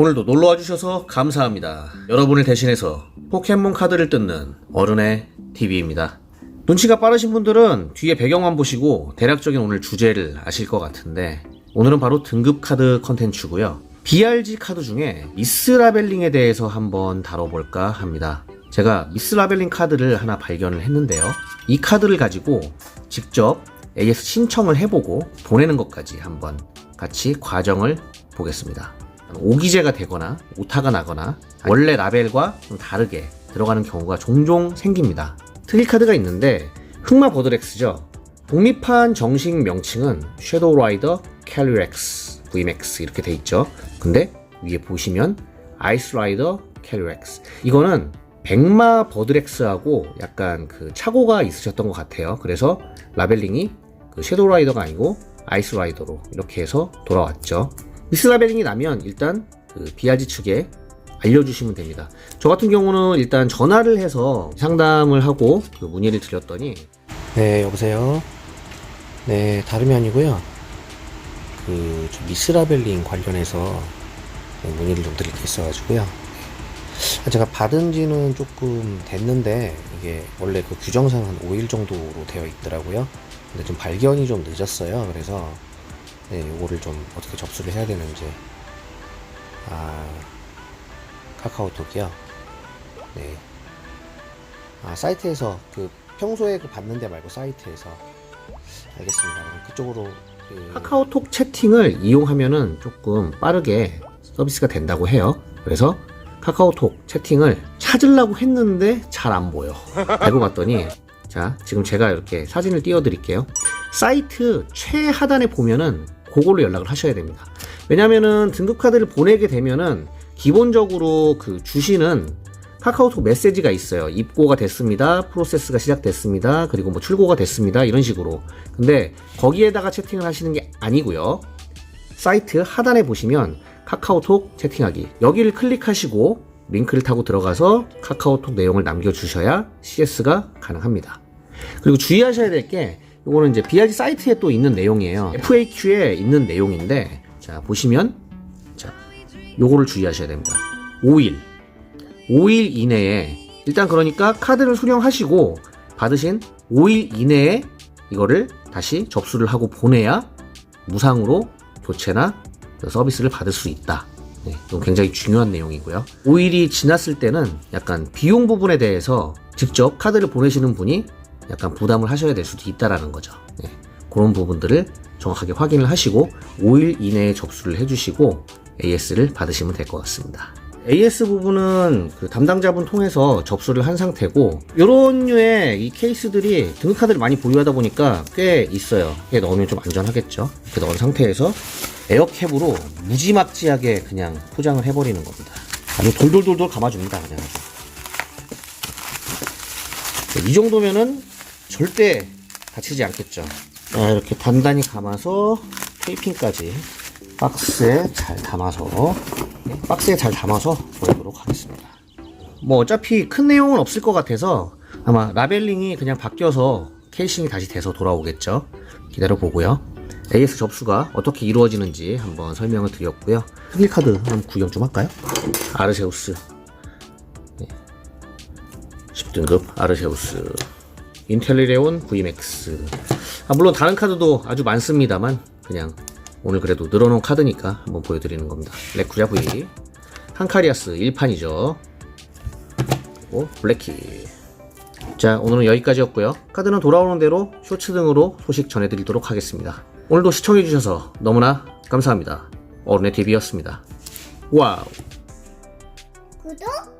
오늘도 놀러와 주셔서 감사합니다. 여러분을 대신해서 포켓몬 카드를 뜯는 어른의 TV입니다. 눈치가 빠르신 분들은 뒤에 배경만 보시고 대략적인 오늘 주제를 아실 것 같은데 오늘은 바로 등급 카드 컨텐츠고요. BRG 카드 중에 미스 라벨링에 대해서 한번 다뤄볼까 합니다. 제가 미스 라벨링 카드를 하나 발견을 했는데요. 이 카드를 가지고 직접 AS 신청을 해보고 보내는 것까지 한번 같이 과정을 보겠습니다. 오기제가 되거나 오타가 나거나 원래 라벨과 좀 다르게 들어가는 경우가 종종 생깁니다. 특이 카드가 있는데 흑마 버드렉스죠. 독립한 정식 명칭은 섀도우 라이더 캘리렉스 VMAX 이렇게 돼 있죠. 근데 위에 보시면 아이스 라이더 캘리렉스 이거는 백마 버드렉스하고 약간 그 착오가 있으셨던 것 같아요. 그래서 라벨링이 그 섀도우 라이더가 아니고 아이스 라이더로 이렇게 해서 돌아왔죠. 미스 라벨링이 나면 일단 그 BRG 측에 알려주시면 됩니다. 저 같은 경우는 일단 전화를 해서 상담을 하고 그 문의를 드렸더니 네, 여보세요. 네, 다름이 아니고요. 그, 좀 미스라벨링 관련해서 네, 문의를 좀 드릴 게 있어가지고요. 아, 제가 받은 지는 조금 됐는데, 이게 원래 그 규정상 한 5일 정도로 되어 있더라고요. 근데 좀 발견이 좀 늦었어요. 그래서, 네, 요거를 좀 어떻게 접수를 해야 되는지. 아, 카카오톡이요. 네. 아, 사이트에서 그 평소에 그 받는 데 말고 사이트에서 알겠습니다. 그럼 그쪽으로 그 카카오톡 채팅을 이용하면은 조금 빠르게 서비스가 된다고 해요. 그래서 카카오톡 채팅을 찾으려고 했는데 잘 안 보여. 알고 봤더니 자 지금 제가 이렇게 사진을 띄워 드릴게요. 사이트 최하단에 보면은 그걸로 연락을 하셔야 됩니다. 왜냐면은 등급 카드를 보내게 되면은 기본적으로 그 주시는 카카오톡 메시지가 있어요. 입고가 됐습니다. 프로세스가 시작됐습니다. 그리고 뭐 출고가 됐습니다. 이런 식으로. 근데 거기에다가 채팅을 하시는 게 아니고요. 사이트 하단에 보시면 카카오톡 채팅하기. 여기를 클릭하시고 링크를 타고 들어가서 카카오톡 내용을 남겨주셔야 CS가 가능합니다. 그리고 주의하셔야 될게 이거는 이제 BRG 사이트에 또 있는 내용이에요. FAQ에 있는 내용인데 자 보시면 자 요거를 주의하셔야 됩니다. 5일 5일 이내에 일단 그러니까 카드를 수령하시고 받으신 5일 이내에 이거를 다시 접수를 하고 보내야 무상으로 교체나 서비스를 받을 수 있다. 네, 이건 굉장히 중요한 내용이고요. 5일이 지났을 때는 약간 비용 부분에 대해서 직접 카드를 보내시는 분이 약간 부담을 하셔야 될 수도 있다라는 거죠. 네, 그런 부분들을 정확하게 확인을 하시고 5일 이내에 접수를 해주시고 AS를 받으시면 될 것 같습니다. AS 부분은 그 담당자분 통해서 접수를 한 상태고 이런 류의 이 케이스들이 등급카드를 많이 보유하다 보니까 꽤 있어요. 이게 넣으면 좀 안전하겠죠. 이렇게 넣은 상태에서 에어캡으로 무지막지하게 그냥 포장을 해버리는 겁니다. 아주 돌돌돌돌 감아줍니다. 그냥. 이 정도면은 절대 다치지 않겠죠. 자, 이렇게 단단히 감아서 테이핑까지 박스에 잘 담아서 네, 박스에 잘 담아서 보내도록 하겠습니다. 뭐 어차피 큰 내용은 없을 것 같아서 아마 라벨링이 그냥 바뀌어서 케이싱이 다시 돼서 돌아오겠죠. 기다려 보고요. AS 접수가 어떻게 이루어지는지 한번 설명을 드렸고요. 흑일 카드 한번 구경 좀 할까요? 아르세우스 네. 10등급 아르세우스 인텔리레온 VMAX 아, 물론 다른 카드도 아주 많습니다만 그냥 오늘 그래도 늘어놓은 카드니까 한번 보여드리는 겁니다. 레쿠리아 V 한카리아스 1판이죠. 그리고 블랙키 자 오늘은 여기까지였고요. 카드는 돌아오는 대로 쇼츠 등으로 소식 전해드리도록 하겠습니다. 오늘도 시청해주셔서 너무나 감사합니다. 어른의 TV였습니다. 와우 구독.